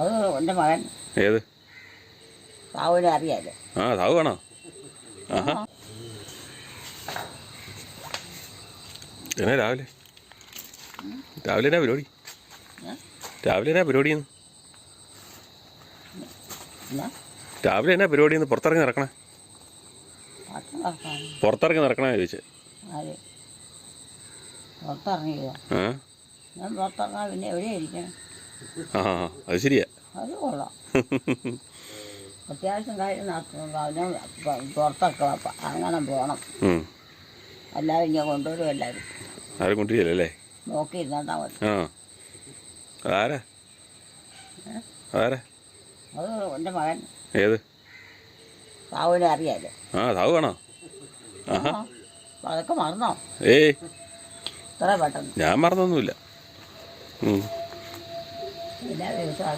അത് എന്റെ മകൻ. ഏത്? അറിയാലോ. ആ സാവ് വേണോ ആഹാ. എന്നാ രാവിലെ? രാവിലെ എന്നാ പരിപാടി? രാവിലെ എന്നാ പരിപാടിയെന്ന് രാവിലെ എന്നാ പരിപാടിയെന്ന് പുറത്തിറങ്ങി നടക്കണേ? പുറത്തിറങ്ങി നടക്കണേ ചോദിച്ചേ. പുറത്തിറങ്ങിയോ? ആ ഞാൻ പുറത്തിറങ്ങാൻ പിന്നെ എവിടെയായിരിക്കണം ആ അത് ശരിയാ. അത് കൊള്ളാം. അത്യാവശ്യം കാര്യം പുറത്തൊക്കെ അങ്ങനെ പോകണം. എല്ലാവരും ഇങ്ങനെ കൊണ്ടുവരും എല്ലാവരും. ആരും കൊണ്ടുവരില്ലേ നോക്കി ഇരുന്നാ മതി അത് എന്റെ മകൻ. ഏത്? സാവിനെ അറിയാലോ? ആ സാവ് വേണോ അതൊക്കെ മറന്നോ? ഏയ്. ഇത്ര പെട്ടെന്ന്. ഞാൻ മറന്നൊന്നുമില്ല. എല്ലാ ദിവസവും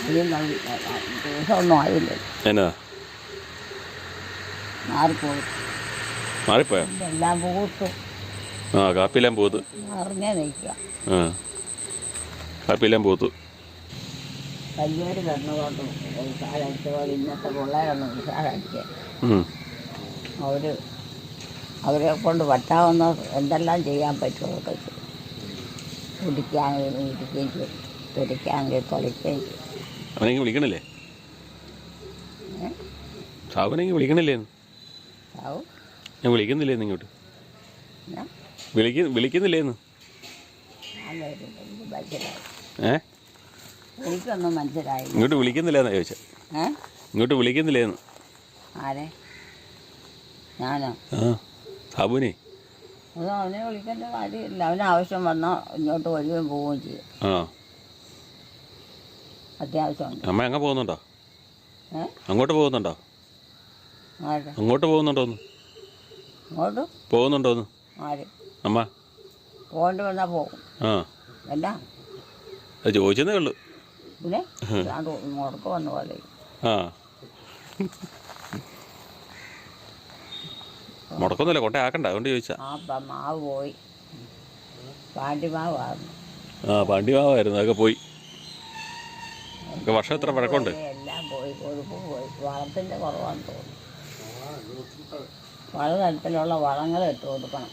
അതിൽ ദിവസമൊന്നും ആയില്ല എന്നാ മാറിപ്പോയി മാറിപ്പോയോ എല്ലാം പൂത്തു ആ കാപ്പിയെല്ലാം പോത്ത് അറിഞ്ഞേ നിൽക്കുക ആ കാപ്പിയെല്ലാം പോത്തു ഇന്നത്തെ പിള്ളേരൊന്നും. അവർ അവരെ കൊണ്ട് പറ്റാവുന്ന എന്തെല്ലാം ചെയ്യാൻ പറ്റുമോ അതൊക്കെ കുടിക്കാമെങ്കിൽ കുടിക്കുകയും ചെയ്യും. തുടിക്കാമെങ്കിൽ കളിക്കുകയും ചെയ്യും. അവനെങ്കിൽ വിളിക്കണില്ലേ? സാബനെങ്കിൽ ഞാൻ ഇങ്ങോട്ട്? വിളിക്ക വിളിക്കുന്നില്ലേന്ന് മനസ്സിലായി ഏ? എനിക്കൊന്നും മനസ്സിലായില്ല ഇങ്ങോട്ട് വിളിക്കുന്നില്ലേന്നാ ചോദിച്ചത് ഇങ്ങോട്ട് വിളിക്കുന്നില്ലേന്ന് ആരെ? ഞാനോ? ആ സാബുനെ അത് അവനെ വിളിക്കേണ്ട കാര്യമില്ല. അവന് ആവശ്യം വന്നാൽ ഇങ്ങോട്ട് വരികയും പോവുകയും ചെയ്യും. ആ അത്യാവശ്യമുണ്ട് അമ്മ അങ്ങ് പോകുന്നുണ്ടോ? ഏ? അങ്ങോട്ട് പോകുന്നുണ്ടോ? ആര്? അങ്ങോട്ട് പോകുന്നുണ്ടോന്ന് ഇങ്ങോട്ട് പോകുന്നുണ്ടോന്ന് ആര്? അമ്മ? പോകേണ്ടി വന്നാൽ പോകും. ആ. അല്ല. അത് ചോദിച്ചതേ ഉള്ളൂ. പിന്നെ? വന്ന പോലെ. ആ. മുടക്കൊന്നുമില്ല കൊണ്ടേ ആക്കണ്ട അതുകൊണ്ട് ചോദിച്ചാ. ആ പ- മാവ് പോയി. പാണ്ടിമാവായിരുന്നു. ആ പാണ്ഡിമാവായിരുന്നു അതൊക്കെ പോയി. ഒക്കെ വർഷം എത്ര പഴക്കമുണ്ട്? എല്ലാം പോയി കൊഴുപ്പ് പോയി വളത്തിന്റെ കുറവാന്ന് തോന്നുന്നു. പലതരത്തിലുള്ള വളങ്ങൾ ഇട്ട് കൊടുക്കണം.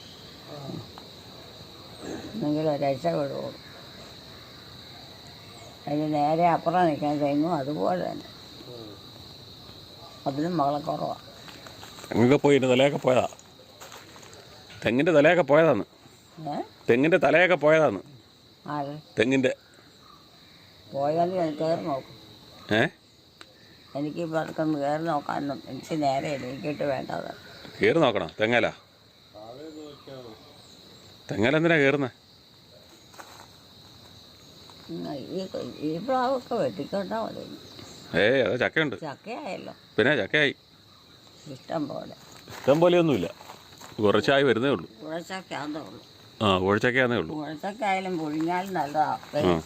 എന്നെങ്കിലും രക്ഷപ്പെടുള്ളൂ അതിന് നേരെ അപ്പുറം നിൽക്കാൻ തെങ്ങും അതുപോലെ തന്നെ. അതിനും വളക്കുറവാണ് തെങ്ങൊക്കെ പോയി എന്റെ തലയൊക്കെ പോയതാ. തെങ്ങിന്റെ തലയൊക്കെ പോയതാന്ന്. ഏ? തെങ്ങിന്റെ തലയൊക്കെ പോയതാന്ന്. ആര്? തെങ്ങിന്റെ. ഏ? എനിക്ക് ഇപ്പോൾ കയറി നോക്കാനൊന്നും എനിക്ക് നേരെ എണീക്കിട്ട് വേണ്ടത് കയറി നോക്കണം? തെങ്ങല? തെങ്ങല എന്തിനാ കയറുന്നത് ഈ പ്രാവൊക്കെ വെട്ടിക്കൊണ്ടാ മതി. ഏ അത് ചക്കയുണ്ട്? ചക്കയായല്ലോ. പിന്നെ ചക്കയായി. ഇഷ്ടം പോലെ. ഇഷ്ടം പോലെയൊന്നുമില്ല കുറച്ചായി വരുന്നേ ഉള്ളൂ. കുഴച്ചക്കയാന്നേ ഉള്ളൂ. ആ കോഴിച്ചക്കയാന്നേ ഉള്ളൂ. കുഴച്ചക്കായാലും പുഴുങ്ങിയാലും നല്ലതാണ്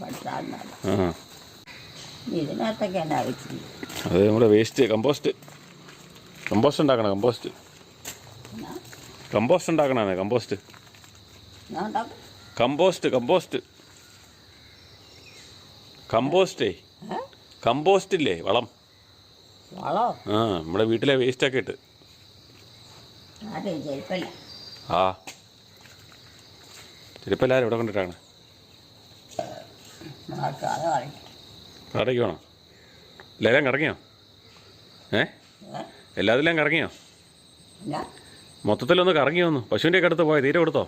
പഠിച്ചാൽ നല്ല ആ. ഇതിനകത്തൊക്കെ എന്നാ വെച്ചില്ല അത് നമ്മുടെ വേസ്റ്റ് കമ്പോസ്റ്റ്. കമ്പോസ്റ്റ് ഉണ്ടാക്കണം കമ്പോസ്റ്റ്. കമ്പോസ്റ്റ് ഉണ്ടാക്കണേ കമ്പോസ്റ്റ്. Compost compost. കമ്പോസ്റ്റേ. കമ്പോസ്റ്റില്ലേ വളോ? ആ നമ്മുടെ വീട്ടിലെ വേസ്റ്റ് ഒക്കെ ഇട്ട്. ആ. ചെരുപ്പല്ലാരും ഇവിടെ കൊണ്ടിട്ടാണ്. കടയ്ക്ക് വേണോ എല്ലാവരും കറങ്ങിയോ? ഏ? എല്ലാത്തിലും കറങ്ങിയോ? മൊത്തത്തിലൊന്ന് കറങ്ങിയോന്ന്. പശുവിന്റെയൊക്കെ അടുത്ത് പോയ തീരെ കൊടുത്തോ?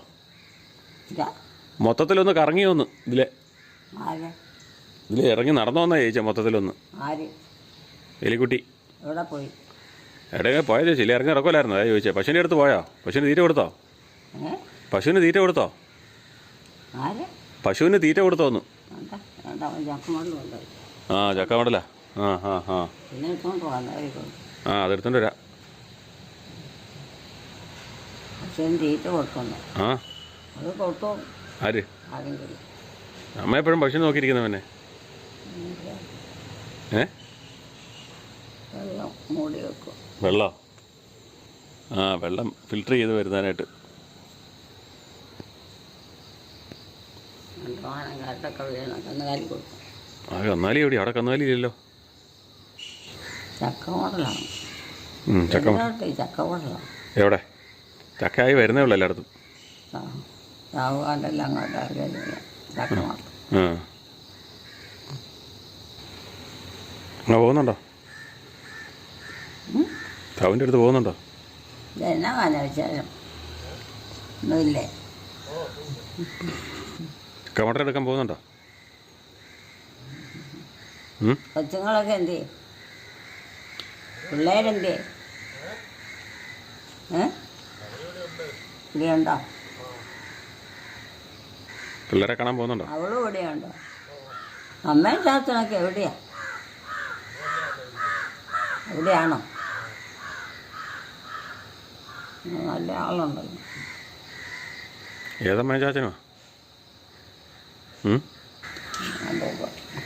മൊത്തത്തിലൊന്ന് കറങ്ങിയോന്ന് ഇതിലെ. ഇതിൽ ഇറങ്ങി നടന്നു വന്നാ ചോദിച്ചാൽ മൊത്തത്തിലൊന്ന് എലിക്കുട്ടി. എവിടെ പോയി? ചോദിച്ചു ഇല്ല? ഇറങ്ങി ഇറക്കുമല്ലായിരുന്നു? അതാ ചോദിച്ചേ. പശുവിന്റെ അടുത്ത് പോയോ? പശുവിന് തീറ്റ കൊടുത്തോ? പശുവിന് തീറ്റ കൊടുത്തോ? പശുവിന് തീറ്റ കൊടുത്തോന്ന് ആ ചക്ക മടലാ ആ ആ ആ പിന്നെ ആ അതെടുത്തോണ്ട് വരാം. ആ? ആര്? അമ്മ എപ്പോഴും പശു നോക്കിയിരിക്കുന്നവനെ. ഏ? വെള്ളം മൂടി വെക്കും. വെള്ളം? ആ വെള്ളം ഫിൽറ്റർ ചെയ്ത് വരുന്നതിനായിട്ട്. ആ കന്നാലി എവിടെ അവിടെ കന്നാലി ഇല്ലല്ലോ. ചക്ക എവിടെ? ചക്കയായി വരുന്നേ ഉള്ളൂ എല്ലായിടത്തും. ആ അങ്ങനെ പോകുന്നുണ്ടോ? ചാവിന്റെ അടുത്ത് പോകുന്നുണ്ടോ? എന്നാ കാഞ്ഞ വിശേഷം ഒന്നുമില്ലേ? ചക്കമട്ട എടുക്കാൻ പോകുന്നുണ്ടോ? കൊച്ചുങ്ങളൊക്കെ എന്ത് പിള്ളേരെന്ത് ഇവിടെയുണ്ടോ? പിള്ളേരെ കാണാൻ പോകുന്നുണ്ടോ? അവളും ഇവിടെയുണ്ടോ. അമ്മയും ചാത്തനൊക്കെ എവിടെയാ? എവിടെയാണോ? നല്ല ആളുണ്ടല്ലോ. ഏതമ്മ ചാച്ചനോ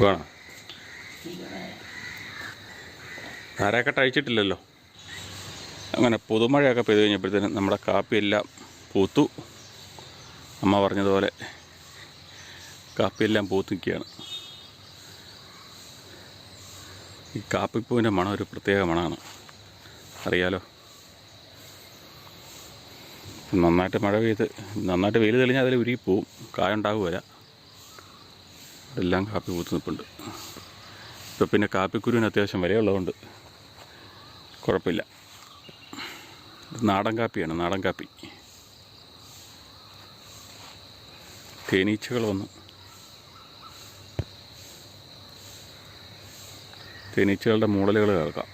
വേണോ? അരക്കെട്ട് അഴിച്ചിട്ടില്ലല്ലോ അങ്ങനെ പുതുമഴയൊക്കെ പെയ്തു കഴിഞ്ഞപ്പോഴത്തേനും നമ്മുടെ കാപ്പിയെല്ലാം പൂത്തു. അമ്മ പറഞ്ഞതുപോലെ കാപ്പിയെല്ലാം പൂത്തു നിൽക്കുകയാണ് ഈ കാപ്പിപ്പൂവിന്റെ മണം ഒരു പ്രത്യേക മണമാണ്. അറിയാലോ? നന്നായിട്ട് മഴ പെയ്ത് നന്നായിട്ട് വെയിൽ തെളിഞ്ഞാൽ അതിൽ ഉരുകി പോവും. വരാം. എല്ലാം കാപ്പി പൂത്ത് നിൽപ്പുണ്ട് ഇപ്പം പിന്നെ കാപ്പിക്കുരുവിന് അത്യാവശ്യം വിലയുള്ളതുകൊണ്ട് കുഴപ്പമില്ല. നാടൻ കാപ്പിയാണ് നാടൻ കാപ്പി. തേനീച്ചകൾ വന്നു. തേനീച്ചകളുടെ മൂടലുകൾ കേൾക്കാം.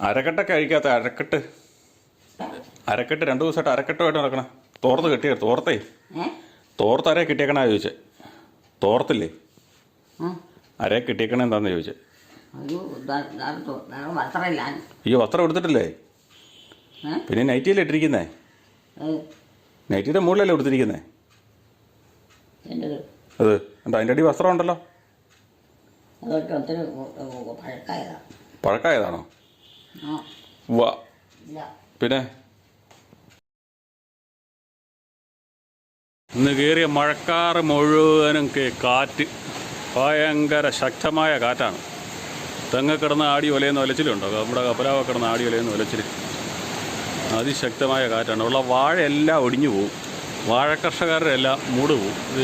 അരക്കെട്ടൊക്കെ അഴിക്കാത്ത അരക്കെട്ട് അരക്കെട്ട് രണ്ട് ദിവസമായിട്ട് അരക്കെട്ടുമായിട്ട് നടക്കണം. തോർത്ത് കെട്ടിയ തോർത്തേ. ഏ? തോർത്ത് അരയെ കിട്ടിയേക്കണ ചോദിച്ചേ. തോർത്തില്ലേ? ആ. അരയെ കിട്ടിയേക്കണ എന്താന്ന് ചോദിച്ചേ. അയ്യോ വസ്ത്രം എടുത്തിട്ടില്ലേ? പിന്നെ നൈറ്റിയല്ലേ ഇട്ടിരിക്കുന്നേ? നൈറ്റിയുടെ മുകളിലല്ലേ എടുത്തിരിക്കുന്നേ അത് എന്താ അതിന്റെ അടി വസ്ത്രം ഉണ്ടല്ലോ? പഴക്കായതാണ്? പിന്നെ? ഇന്ന് കയറിയ മഴക്കാറ് മുഴുവനും കാറ്റ്. ഭയങ്കര ശക്തമായ കാറ്റാണ്. തെങ്ങ് കിടന്ന് ആടി ഒലയെന്ന് ഒലച്ചിലുണ്ടോ? നമ്മുടെ കപ്പലാവ കിടന്ന് ആടി ഒലയെന്ന് ഒലച്ചിൽ അതിശക്തമായ കാറ്റാണ്. ഉള്ള വാഴയെല്ലാം ഒടിഞ്ഞു പോകും വാഴ കർഷകരുടെ എല്ലാം മൂട് പോകും ഇത്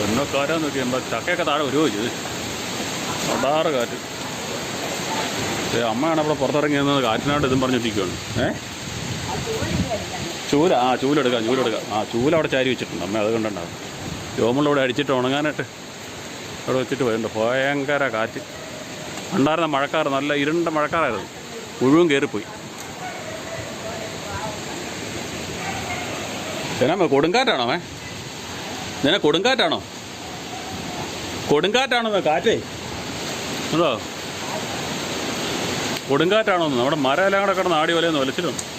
എന്നോ കാറ്റാന്ന് നോക്കി എന്താ ചക്കയൊക്കെ താഴെ വരുമോ ഇത്? അടാറ് കാറ്റ്. അമ്മയാണ് അവിടെ പുറത്തിറങ്ങി നിന്ന് കാറ്റിനായിട്ട് ഇതും പറഞ്ഞിട്ടിരിക്കുകയാണ് ഏ? ചൂല ആ ചൂലെടുക്കാം ചൂലെടുക്കാം. ആ ചൂല അവിടെ ചാരി വെച്ചിട്ടുണ്ട്. അമ്മ അത് കണ്ടുണ്ടാവും രോമുള്ള അടിച്ചിട്ട് ഉണങ്ങാനായിട്ട് അവിടെ വെച്ചിട്ട് വരുന്നുണ്ട് ഭയങ്കര കാറ്റ്. ഉണ്ടായിരുന്ന മഴക്കാർ നല്ല ഇരുണ്ട മഴക്കാറായിരുന്നു മുഴുവൻ കയറിപ്പോയി. ജനമ്മ കൊടുങ്കാറ്റാണോ അമ്മേ? ജന കൊടുങ്കാറ്റാണോ? കൊടുങ്കാറ്റാണോ കാറ്റേ? ഉണ്ടോ? കൊടുങ്കാറ്റാണോ നമ്മുടെ മരം എല്ലാം കൂടെ കിടന്ന് ആടി വലയൊന്നും വലിച്ചിട്ടുണ്ട്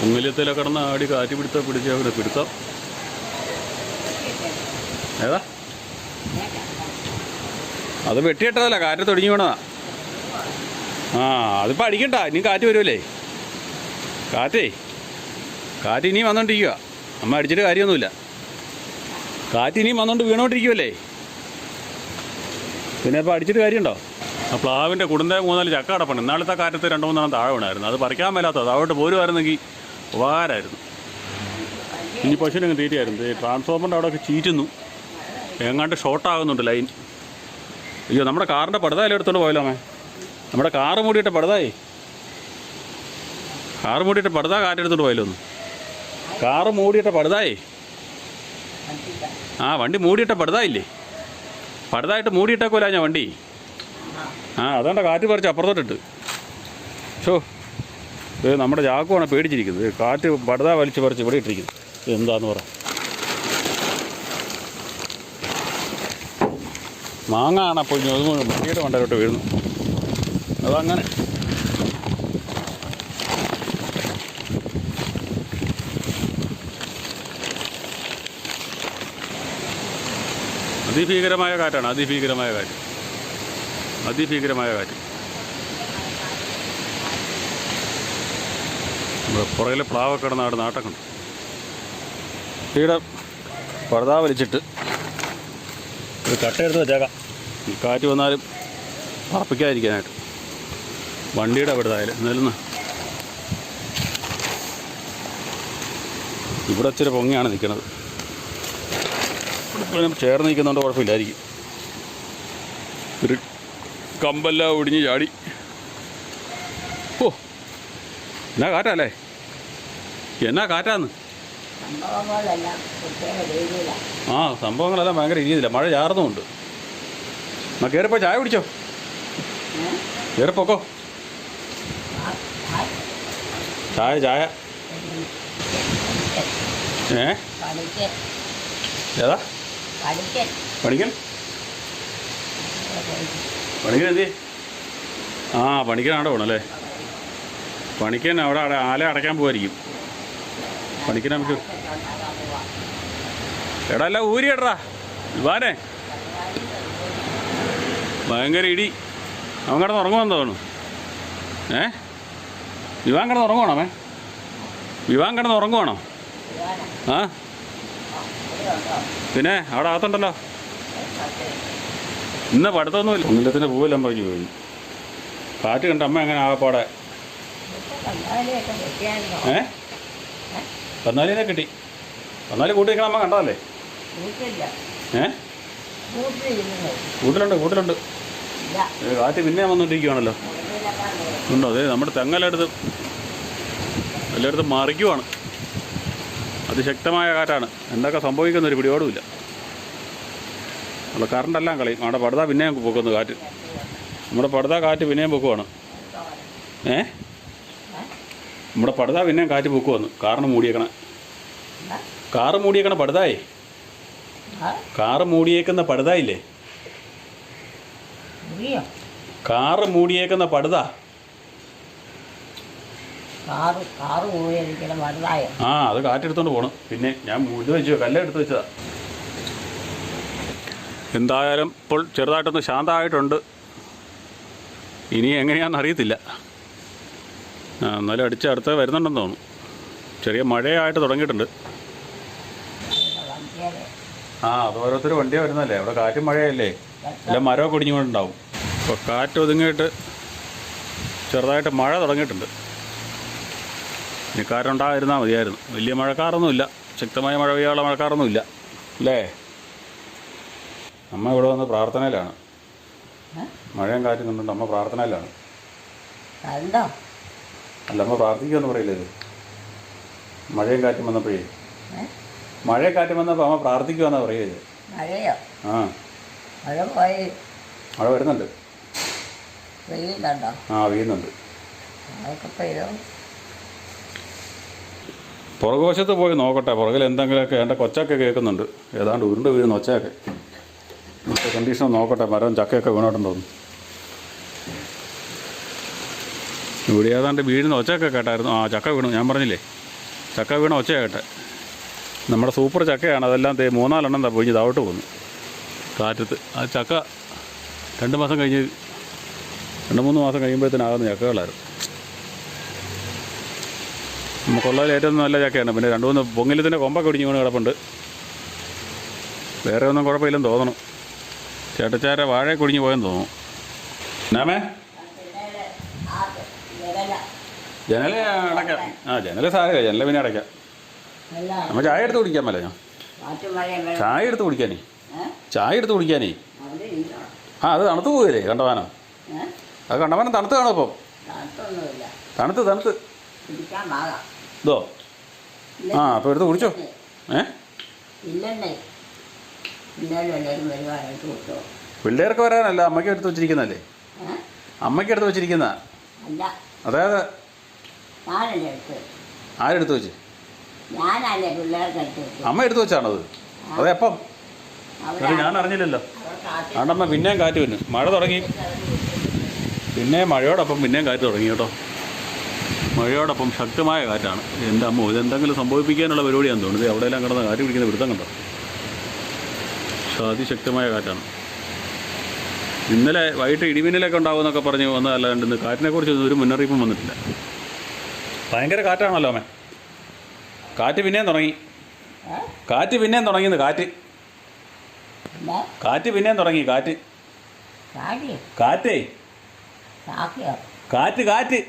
കുങ്ങിലത്തിലെ കടന്ന ആടി കാറ്റ് പിടുത്ത പിടിച്ച് അവിടെ പിടുത്തം. ഏതാ? അത് വെട്ടിയിട്ടതല്ല കാറ്റ് തൊടിഞ്ഞു വീണതാ. ആ അതിപ്പോൾ അടിക്കണ്ട ഇനി കാറ്റ് വരുമല്ലേ കാറ്റേ കാറ്റ് ഇനിയും വന്നോണ്ടിരിക്കുക അമ്മ അടിച്ചിട്ട് കാര്യമൊന്നുമില്ല. കാറ്റ് ഇനിയും വന്നോണ്ട് വീണോണ്ടിരിക്കുമല്ലേ പിന്നെ ഇപ്പോൾ അടിച്ചിട്ട് കാര്യമുണ്ടോ? ആ പ്ലാവിന്റെ കുടുംബ മൂന്നാൽ ചക്ക അടപ്പുണ്ട്. ഇന്നാളത്തെ കാറ്റത്ത് രണ്ടോ മൂന്നെണ്ണം താഴെ വീണായിരുന്നു. അത് പറിക്കാൻ മേലാത്തത്. അതോട്ട് പോരുമായിരുന്നെങ്കിൽ ഉപകാരമായിരുന്നു. ഇനി പശുവിനങ്ങ് തീറ്റയായിരുന്നു. ഈ ട്രാൻസ്ഫോമറിന്റെ അവിടെയൊക്കെ ചീറ്റുന്നു. എങ്ങാണ്ട് ഷോർട്ടാകുന്നുണ്ട് ലൈൻ. അയ്യോ നമ്മുടെ കാറിന്റെ പടുതായാലും എടുത്തോണ്ട് പോയല്ലോ അമ്മേ? നമ്മുടെ കാറ് മൂടിയിട്ട് പടുതായി. കാറ് മൂടിയിട്ട് പടുത കാറ്റെടുത്തോണ്ട് പോയല്ലോ ഒന്ന്. കാറ് മൂടിയിട്ട് പടുതായി. ആ വണ്ടി മൂടിയിട്ട പടുതായില്ലേ? പടുതായിട്ട് മൂടിയിട്ടേക്കോല ഞാൻ വണ്ടി? ആ അതുകൊണ്ട് കാറ്റ് പറിച്ച് അപ്പുറത്തോട്ടിട്ട്. ഷോ. ഇത് നമ്മുടെ ചാക്കുവാണ് പേടിച്ചിരിക്കുന്നത്. കാറ്റ് പടുത വലിച്ചു പറിച്ച് ഇവിടെ ഇട്ടിരിക്കുന്നു. ഇത് എന്താന്ന് പറ. മാങ്ങ ആണ് അപ്പോൾ വണ്ടിയുടെ മണ്ടയിലോട്ട് വീഴുന്നു. അതങ്ങനെ. അതിഭീകരമായ കാറ്റാണ്. അതിഭീകരമായ കാറ്റ്. അതിഭീകരമായ കാറ്റ്. പുറകിലെ പ്ലാവൊക്കെ കിടന്ന അവിടെ നാട്ടൊക്കെ ഉണ്ട് ഇവിടെ പർദാ വലിച്ചിട്ട് ഒരു കട്ടയെടുത്ത് വെച്ചേക്കാം. ഈ കാറ്റ് വന്നാലും പറപ്പിക്കാതിരിക്കാനായിട്ട്. വണ്ടിയുടെ അവിടെ ആയാലും നിലന്ന് ഇവിടെ ഇച്ചിരി പൊങ്ങിയാണ് നിൽക്കുന്നത് ചേർന്ന് നിൽക്കുന്നതുകൊണ്ട് കുഴപ്പമില്ലായിരിക്കും. ഒരു കമ്പെല്ലാം ഒടിഞ്ഞ് ചാടി. എന്നാ കാറ്റല്ലേ എന്നാ കാറ്റാന്ന്? ആ സംഭവങ്ങളെല്ലാം ഭയങ്കര രീതിയില്ല മഴ ചാർന്നുമുണ്ട് എന്നാ കയറിപ്പോ ചായ കുടിച്ചോ? കയറിപ്പോക്കോ ചായ ചായ. ഏ? ഏതാ? പണിക്കൻ. പണിക്കൻ? എന്തി ആ പണിക്കനാണ്ടോ അവിടെ പോകണല്ലേ പണിക്കൻ അവിടെ ആല അടയ്ക്കാൻ പോവായിരിക്കും. പണിക്കൻ നമുക്ക് എടാ അല്ല ഊരി എടാ വാനേ. ഭയങ്കര ഇടി. അവൻ കിടന്ന് ഉറങ്ങുമെന്ന് തോന്നുന്നു. ഏ? വിവാൻ കിടന്ന് ഉറങ്ങുവാണോ അവൻ? വിവാൻ കിടന്ന് ഉറങ്ങുവാണോ? ആ? പിന്നെ അവിടെ അകത്തുണ്ടല്ലോ. ഇന്ന് പഠിത്തമൊന്നുമില്ല. ഒന്നിലത്തിന്റെ പൂവെല്ലാം പറഞ്ഞു പോയി. കാറ്റ് കണ്ട അമ്മ എങ്ങനെ ആകപ്പാടെ ഏ? കന്നാലിനെ കിട്ടി. കന്നാലി കൂട്ടി നിൽക്കണം അമ്മ കണ്ടതല്ലേ? ഏ? കൂട്ടിലുണ്ട് കൂട്ടിലുണ്ട്. കാറ്റ് പിന്നെ വന്നോണ്ടിരിക്കുവാണല്ലോ. ഉണ്ടോ? അതെ നമ്മുടെ തെങ്ങലെടുത്ത് എല്ലായിടത്തും മറിക്കുവാണ്. അതിശക്തമായ കാറ്റാണ്. എന്തൊക്കെ സംഭവിക്കുന്ന ഒരു പിടിയോടുമില്ല നമ്മുടെ കറണ്ടെല്ലാം കളയും. അവിടെ പടുത പിന്നെയും പൊക്കുന്നു കാറ്റ്. നമ്മുടെ പടുത കാറ്റ് പിന്നെയും പൊക്കുവാണ്. ഏ? നമ്മുടെ പടുതാ പിന്നെ കാറ്റ് പൊക്കുവന്നു കാറിന് മൂടിയേക്കണ. കാറ് മൂടിയേക്കണ പടുതായേ. കാറ് മൂടിയേക്കുന്ന പടുതായില്ലേ? കാറ് മൂടിയേക്കുന്ന പടുത. ആ അത് കാറ്റെടുത്തോണ്ട് പോണം. പിന്നെ ഞാൻ ഇത് വെച്ചു കല്ലെടുത്ത് വെച്ചതാ. എന്തായാലും ഇപ്പോൾ ചെറുതായിട്ടൊന്ന് ശാന്തമായിട്ടുണ്ട്. ഇനി എങ്ങനെയാണെന്ന് അറിയത്തില്ല. എന്നാലും അടിച്ച് അടുത്ത് വരുന്നുണ്ടെന്ന് തോന്നുന്നു. ചെറിയ മഴയായിട്ട് തുടങ്ങിയിട്ടുണ്ട്. ആ അത് ഓരോരുത്തർ വണ്ടിയാണ് വരുന്നല്ലേ അവിടെ കാറ്റും മഴയല്ലേ? എല്ലാം മരമൊക്കെ ഒടിഞ്ഞുകൊണ്ടുണ്ടാവും. അപ്പോൾ കാറ്റ് ഒതുങ്ങിയിട്ട് ചെറുതായിട്ട് മഴ തുടങ്ങിയിട്ടുണ്ട്. ഇനി കാറ്റുണ്ടായിരുന്നാൽ മതിയായിരുന്നു. വലിയ മഴക്കാറൊന്നുമില്ല. ശക്തമായ മഴ പെയ്യാനുള്ള മഴക്കാറൊന്നുമില്ല. അല്ലേ? അമ്മ ഇവിടെ വന്ന് പ്രാർത്ഥനയിലാണ്. മഴയും കാറ്റും കണ്ടുകൊണ്ട് അമ്മ പ്രാർത്ഥനയിലാണ്. അല്ല നമ്മൾ പ്രാർത്ഥിക്കുമെന്ന് പറയില്ലേ മഴയും കാറ്റും വന്നപ്പോഴേ? മഴയും കാറ്റും വന്നപ്പോൾ അമ്മ പ്രാർത്ഥിക്കുവാന്നാ പറയേ മഴയോ? ആ. മഴ പോയി. മഴ വരുന്നുണ്ട്. പെയ്യുന്നുണ്ടോ? ആ വീഴുന്നുണ്ട് അതൊക്കെ പെയ്യോ? പുറകുവശത്ത് പോയി നോക്കട്ടെ. പുറകിൽ എന്തെങ്കിലുമൊക്കെ എന്റെ കൊച്ചൊക്കെ കേൾക്കുന്നുണ്ട്. ഏതാണ്ട് ഉരുണ്ട് വീഴുന്ന ഒച്ചയൊക്കെ. കണ്ടീഷൻ നോക്കട്ടെ. മരം ചക്കയൊക്കെ വീണോട്ടെന്ന് എന്ന്. ഇവിടെ ഏതാണ്ട് വീഴുന്ന ഒച്ചയൊക്കെ കേട്ടായിരുന്നു. ആ ചക്ക വീണു. ഞാൻ പറഞ്ഞില്ലേ? ചക്ക വീണ ഒച്ച കേട്ടെ. നമ്മുടെ സൂപ്പർ ചക്കയാണ്. അതെല്ലാം തേ മൂന്നാലെണ്ണം എന്താ പൊഴിഞ്ഞ് താവോട്ട് പോകുന്നു കാറ്റത്ത്. ആ ചക്ക രണ്ട് മാസം കഴിഞ്ഞ് രണ്ട് മൂന്ന് മാസം കഴിയുമ്പോഴത്തേനാകുന്ന ചക്കകളായിരുന്നു. നമുക്കുള്ളതിൽ ഏറ്റവും നല്ല ചക്കയാണ്. പിന്നെ രണ്ട് മൂന്ന് പൊങ്ങിലത്തിന്റെ കൊമ്പൊക്കെ ഒടിഞ്ഞ് വീണ് കിടപ്പുണ്ട്. വേറെ ഒന്നും കുഴപ്പമില്ലെന്ന് തോന്നണം. ചേട്ടച്ചാരെ വാഴ കുടിഞ്ഞ് പോയെന്ന് തോന്നുന്നു. എന്നാമേ ആ ജനല ജനല അടയ്ക്കാം. ആ ജനല സാരമില്ല ജനല പിന്നെ അടയ്ക്കാം. നമ്മൾ ചായ എടുത്ത് കുടിക്കാൻ മേലെ ഞാൻ. ചായ എടുത്ത് കുടിക്കാനേ. ചായ എടുത്ത് കുടിക്കാനേ. ആ അത് തണുത്ത് പോയില്ലേ കണ്ടവാനം അത് കണ്ടവാനം തണുത്ത് കാണും ഇപ്പം. തണുത്ത് തണുത്ത്. ഇതോ? ആ അപ്പോൾ എടുത്ത് കുടിച്ചോ. ഏ? പിള്ളേർക്ക് വരാനല്ല അമ്മയ്ക്ക് എടുത്ത് വെച്ചിരിക്കുന്നല്ലേ അമ്മയ്ക്ക് എടുത്ത് വെച്ചിരിക്കുന്ന അതായത് ഞാനല്ലേ എടുത്ത് ആരെടുത്ത് വെച്ച്? ഞാനല്ലേ പിള്ളേർക്ക് എടുത്ത് വെച്ചു അമ്മ എടുത്ത് വെച്ചാണത്. അത് അവിടെ അത് ഞാൻ അറിഞ്ഞില്ലല്ലോ. ആണ്ടമ്മ പിന്നെയും കാറ്റ് വന്നു. മഴ തുടങ്ങി. പിന്നെ മഴയോടൊപ്പം പിന്നെയും കാറ്റ് തുടങ്ങി കേട്ടോ. മഴയോടൊപ്പം ശക്തമായ കാറ്റാണ്. എന്റെ അമ്മ ഇതെന്തെങ്കിലും സംഭവിപ്പിക്കാനുള്ള പരിപാടിയാണെന്ന് തോന്നുന്നത് ഇത് അവിടെയെല്ലാം കിടന്ന് കാറ്റ് പിടിക്കുന്ന പിടുത്തം കണ്ടോ? അതിശക്തമായ കാറ്റാണ്. ഇന്നലെ വൈകിട്ട് ഇടിമിന്നലൊക്കെ ഉണ്ടാകുമെന്നൊക്കെ പറഞ്ഞ് വന്നതല്ലാണ്ട് ഇന്ന് കാറ്റിനെക്കുറിച്ച് ഒരു മുന്നറിയിപ്പും വന്നിട്ടില്ല. ഭയങ്കര കാറ്റാണല്ലോ അമ്മ. കാറ്റ് പിന്നെയും തുടങ്ങി. കാറ്റ് പിന്നെയും തുടങ്ങിയെന്ന് കാറ്റ്. കാറ്റ് പിന്നെയും തുടങ്ങി കാറ്റ്. കാറ്റേ? കാറ്റ്. കാറ്റ്?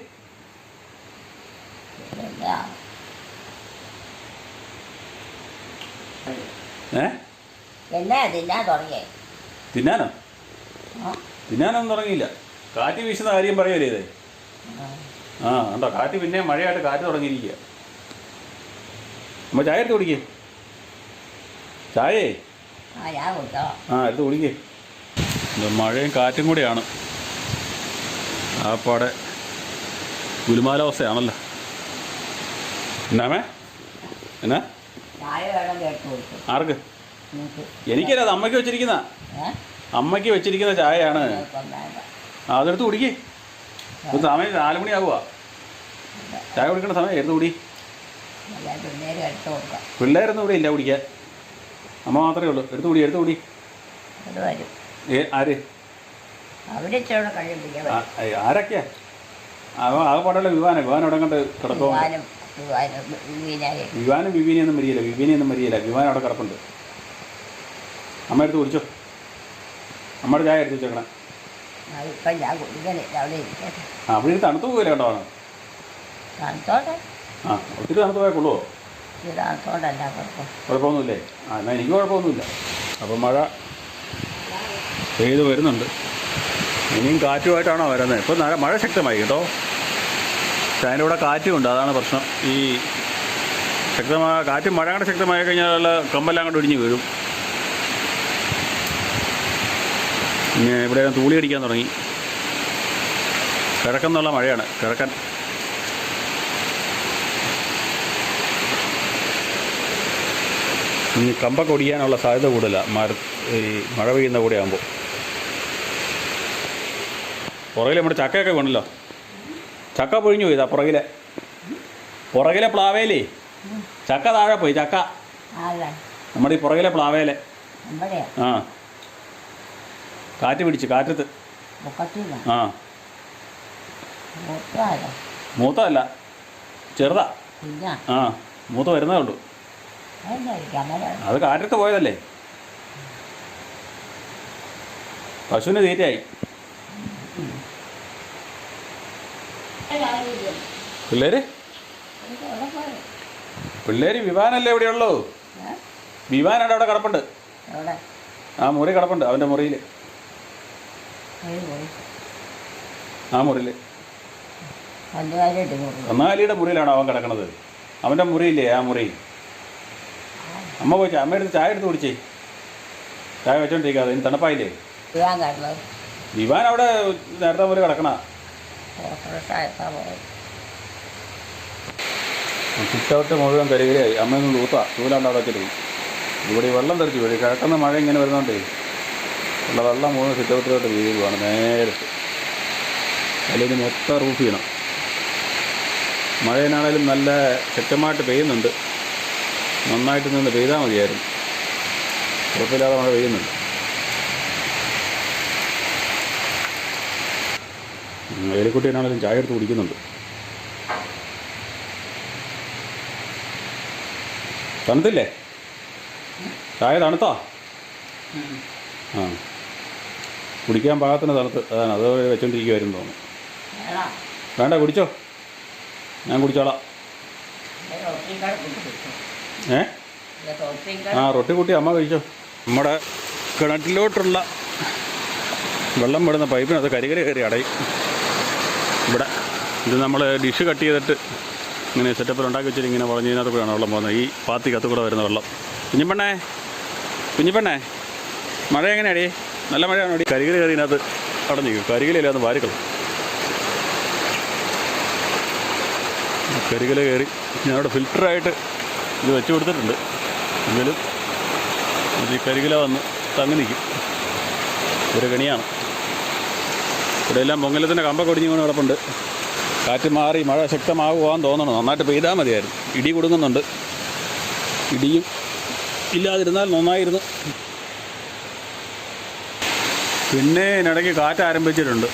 ഏ? തിന്നാനോ? തിന്നാനൊന്നും തുടങ്ങിയില്ല. കാറ്റ് വീശുന്ന കാര്യം പറയല്ലേ ഇതേ? ആ. എന്താ കാറ്റ് പിന്നെ മഴയായിട്ട് കാറ്റ് തുടങ്ങിയിരിക്കുക. നമ്മൾ ചായ എടുത്ത് കുടിക്കേ. ചായേ? ആ ആ എടുത്ത് കുടിക്കേ. എന്താ മഴയും കാറ്റും കൂടിയാണ്. അപ്പാടെ ഗുലുമാലാവസ്ഥയാണല്ലോ എന്നാമേ എന്നാ ആർക്ക്? എനിക്കല്ല അത് അമ്മയ്ക്ക് വെച്ചിരിക്കുന്ന? അമ്മയ്ക്ക് വെച്ചിരിക്കുന്ന ചായയാണ്. ആ അതെടുത്ത് കുടിക്കേ. ഇപ്പം സമയം നാല് മണിയാവുക ചായ കുടിക്കേണ്ട സമയം എടുത്ത് കൂടി. പിള്ളേരൊന്നും ഇവിടെ ഇല്ല കുടിക്കാൻ. അമ്മ മാത്രമേ ഉള്ളൂ. എടുത്ത് കൂടി എടുത്ത് കൂടി. ഏ ആര്? ആരൊക്കെയാ? അവ ആകെപ്പാടുള്ള വിവാന. വിവാൻ അവിടെ കണ്ട് കിടക്കും വിവാനും വിവീനിയൊന്നും മരിയില്ല വിവീനിയൊന്നും മരിയില്ല വിവാൻ അവിടെ കിടപ്പുണ്ട്. അമ്മ എടുത്ത് കുടിച്ചോ. അമ്മയുടെ ചായ എടുത്ത് വെച്ചേക്കണം. ഇപ്പം ഞാൻ കുടിക്കണില്ല അവിടെ ഇരിക്കട്ടെ ആ അവിടെ തണുത്ത് പോകില്ല കേട്ടോ തണുത്തോട്ടെ ആ ഒത്തിരി തണുത്ത് പോയാൽ കൊള്ളുമോ തണുത്തോണ്ടല്ല കുഴപ്പം കുഴപ്പമൊന്നുമില്ലേ ആ എന്നാൽ എനിക്ക് കുഴപ്പമൊന്നുമില്ല അപ്പം മഴ പെയ്ത് വരുന്നുണ്ട്. ഇനിയും കാറ്റുമായിട്ടാണോ വരുന്നത് ഇപ്പം നല്ല മഴ ശക്തമായി കേട്ടോ. പക്ഷെ അതിന്റെ കൂടെ കാറ്റുമുണ്ട് അതാണ് പ്രശ്നം. ഈ ശക്തമായ കാറ്റും മഴ കൂടെ ശക്തമായി കഴിഞ്ഞാൽ കമ്പെല്ലാം അങ്ങോട്ട് ഒടിഞ്ഞ് വീഴും പിന്നെ ഇവിടെ തൂളി അടിക്കാൻ തുടങ്ങി. കിഴക്കെന്നുള്ള മഴയാണ്. കിഴക്കൻ. ഇനി കമ്പൊക്കെ ഒടിയാനുള്ള സാധ്യത കൂടുതലാണ് മര ഈ മഴ പെയ്യുന്ന കൂടെ ആകുമ്പോൾ പുറകിൽ നമ്മുടെ ചക്കയൊക്കെ വേണല്ലോ ചക്ക പൊഴിഞ്ഞു പോയതാ പുറകിലെ. പുറകിലെ പ്ലാവേലേ? ചക്ക താഴെ പോയി ചക്ക. നമ്മുടെ ഈ പുറകിലെ പ്ലാവേലെ. ആ. കാറ്റ് പിടിച്ച് കാറ്റത്ത് ആ. മൂത്തല്ല മൂത്തതല്ല ചെറുതാ. ആ മൂത്ത വരുന്നേ ഉള്ളൂ. അത് കാറ്റത്ത് പോയതല്ലേ? പശുവിന് തീറ്റയായി. പിള്ളേര്? പിള്ളേര് വിവാനല്ലേ ഇവിടെയുള്ളൂ? വിവാനാണ് അവിടെ കിടപ്പുണ്ട്. ആ മുറി കിടപ്പുണ്ട് അവന്റെ മുറിയിൽ ആ മുറിയിൽ കന്നാലിയുടെ മുറി. മുറിയിലാണ് അവൻ കിടക്കണത്. അവന്റെ മുറിയില്ലേ ആ മുറി? അമ്മ പോയി അമ്മ എടുത്ത് ചായ എടുത്ത് കുടിച്ചേ. ചായ വെച്ചോണ്ടിരിക്കാതെ ഇനി തണുപ്പായില്ലേ? ദിവാൻ അവിടെ നേരത്തെ മുറി കിടക്കണ. ചുറ്റവട്ട് മുഴുവൻ കരികരയായി അമ്മയൊന്നും തൂത്താ. തൂലാണ്ട് അവിടെ വെച്ചിട്ട്. ഇവിടെ വെള്ളം തെറിച്ചു വഴി. കിഴക്കുന്ന മഴ ഇങ്ങനെ വരുന്നോണ്ടേ. ഉള്ള വെള്ളം മുഴുവൻ ചുറ്റവട്ടിലോട്ട് വീഴുവാണ് നേരിട്ട് അല്ലെങ്കിൽ മൊത്തം റൂഫ് ചെയ്യണം മഴയിനാണേലും നല്ല ശക്തമായിട്ട് പെയ്യുന്നുണ്ട്. നന്നായിട്ട് നിന്ന് പെയ്താൽ മതിയായിരുന്നു. കുഴപ്പമില്ലാതെ മഴ പെയ്യുന്നുണ്ട്. ഉം, ഏലിക്കുട്ടിയാണെങ്കിലും ചായ എടുത്ത് കുടിക്കുന്നുണ്ട്. തണുത്തില്ലേ? ചായ തണുത്തോ? ആ. കുടിക്കാൻ പാകത്തിന് തണുത്ത് അതാണ്. അത് വെച്ചോണ്ടിരിക്കുമായിരുന്നു തോന്നുന്നു. വേണം? വേണ്ട കുടിച്ചോ. ഞാൻ കുടിച്ചോളാം. ഏ ആ റൊട്ടി കൂട്ടി അമ്മ കഴിച്ചോ. നമ്മുടെ കിണറ്റിലോട്ടുള്ള വെള്ളം വിടുന്ന പൈപ്പിനകത്ത് കരികര കയറി അടയും. ഇവിടെ ഇത് നമ്മൾ ഡിഷ് കട്ട് ചെയ്തിട്ട് ഇങ്ങനെ സെറ്റപ്പിൽ ഉണ്ടാക്കി വെച്ചിട്ട് ഇങ്ങനെ വളഞ്ഞതിനകത്ത് കൂടെയാണ് വെള്ളം പോകുന്നത്. ഈ പാത്തിക്കകത്ത് കൂടെ വരുന്ന വെള്ളം. കുഞ്ഞിപ്പെണ്ണേ? കുഞ്ഞിപ്പെണ്ണേ? മഴ എങ്ങനെയാടി? നല്ല മഴയാണ് കരികിൽ കയറി ഇതിനകത്ത് വാരികൾ കരികിൽ കയറി ഞാനവിടെ ഫിൽറ്ററായിട്ട് ഇത് വെച്ച് കൊടുത്തിട്ടുണ്ട്. എങ്കിലും ഈ കരികില വന്ന് തങ്ങി നിൽക്കും. ഒരു കണിയാണ്. ഇവിടെ എല്ലാം പൊങ്ങലത്തിന്റെ കമ്പൊക്കെ ഒടിഞ്ഞു കൊണ്ട് കിടപ്പുണ്ട്. കാറ്റ് മാറി മഴ ശക്തമാകുവാൻ തോന്നണം. നന്നായിട്ട് പെയ്താൽ മതിയായിരുന്നു. ഇടി കൊടുങ്ങുന്നുണ്ട് ഇടിയും ഇല്ലാതിരുന്നാൽ നന്നായിരുന്നു. പിന്നെ ഇതിനിടയ്ക്ക് കാറ്റ് ആരംഭിച്ചിട്ടുണ്ട്.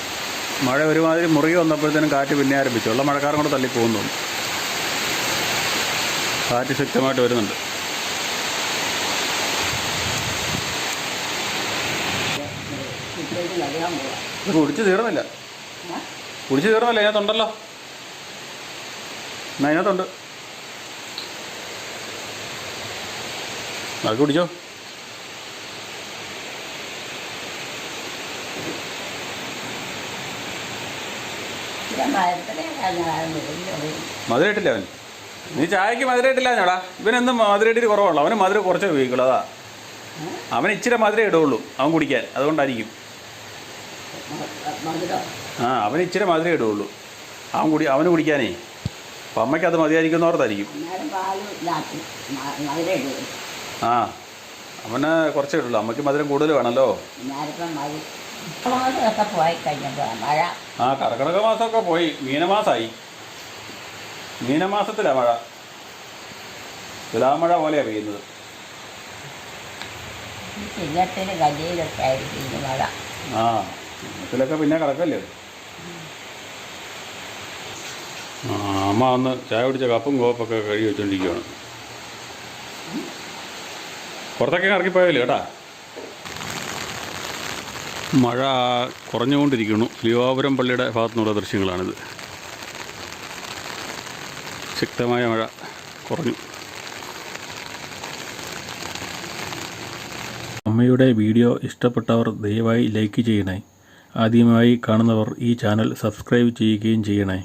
മഴ ഒരുമാതിരി മുറുകി വന്നപ്പോഴത്തേനും കാറ്റ് പിന്നെ ആരംഭിച്ചു. ഉള്ള മഴക്കാരും കൂടെ തള്ളിപ്പോകുന്നു കാറ്റ് ശക്തമായിട്ട് വരുന്നുണ്ട്. കുടിച്ച് തീർന്നില്ല. കുടിച്ച് തീർന്നില്ല. അതിനകത്തുണ്ടല്ലോ എന്നാ അതിനകത്തുണ്ട് അത് കുടിച്ചോ. പിന്നെ മരത്തിലേക്ക് ഞാൻ വലിയ മധുരം ഇട്ടില്ല അവൻ? നീ ചായക്ക് മധുരയിട്ടില്ല ഞാടാ. ഇവനെന്നും മധുരം ഇട്ടിട്ട് കുറവുള്ളൂ അവന് മധുരം കുറച്ചേ ഉപയോഗിക്കുള്ളൂ അതാ. അവൻ ഇച്ചിരി മധുരം ഇടുള്ളൂ അവൻ കുടിക്കാൻ. അതുകൊണ്ടായിരിക്കും. ആ അവന് ഇച്ചിരി മധുരം ഇടുള്ളൂ അവൻ കുടി അവന് കുടിക്കാനേ. അപ്പം അമ്മയ്ക്ക് അത് മതിയായിരിക്കുന്നോർത്തായിരിക്കും അന്നേരം പാലും ഇതാക്കി മ- മധുരം ഇടും ആ അവന് കുറച്ചേ ഇടുള്ളൂ. അമ്മയ്ക്ക് മധുരം കൂടുതൽ വേണമല്ലോ. പോയി കഴിഞ്ഞപ്പോൾ മഴ ആ കർക്കിടക മാസമൊക്കെ പോയി. മീനമാസമായി മീനമാസത്തിലാണ് മഴ. തുലാമഴ പോലെയാണ് പെയ്യുന്നത്. ഈ ചിങ്ങത്തിന് കല്ലിയിലൊക്കെ ആയിരിക്കും മഴ. ആ ഇതിലൊക്കെ പിന്നെ കിടക്കല്ലേ ആ അമ്മ അന്ന് ചായ കുടിച്ച കപ്പും കോപ്പൊക്കെ കഴുകി വെച്ചോണ്ടിരിക്കുകയാണ് പുറത്തൊക്കെ ഇറങ്ങിപ്പോയല്ലേ കേട്ടാ? മഴ കുറഞ്ഞുകൊണ്ടിരിക്കുന്നു. ലിയോപുരം പള്ളിയുടെ ഭാഗത്തു നിന്നുള്ള ദൃശ്യങ്ങളാണിത്. ശക്തമായ മഴ കുറഞ്ഞു. അമ്മയുടെ വീഡിയോ ഇഷ്ടപ്പെട്ടവർ ദയവായി ലൈക്ക് ചെയ്യണേ. ആദ്യമായി കാണുന്നവർ ഈ ചാനൽ സബ്സ്ക്രൈബ് ചെയ്യുകയും ചെയ്യണേ.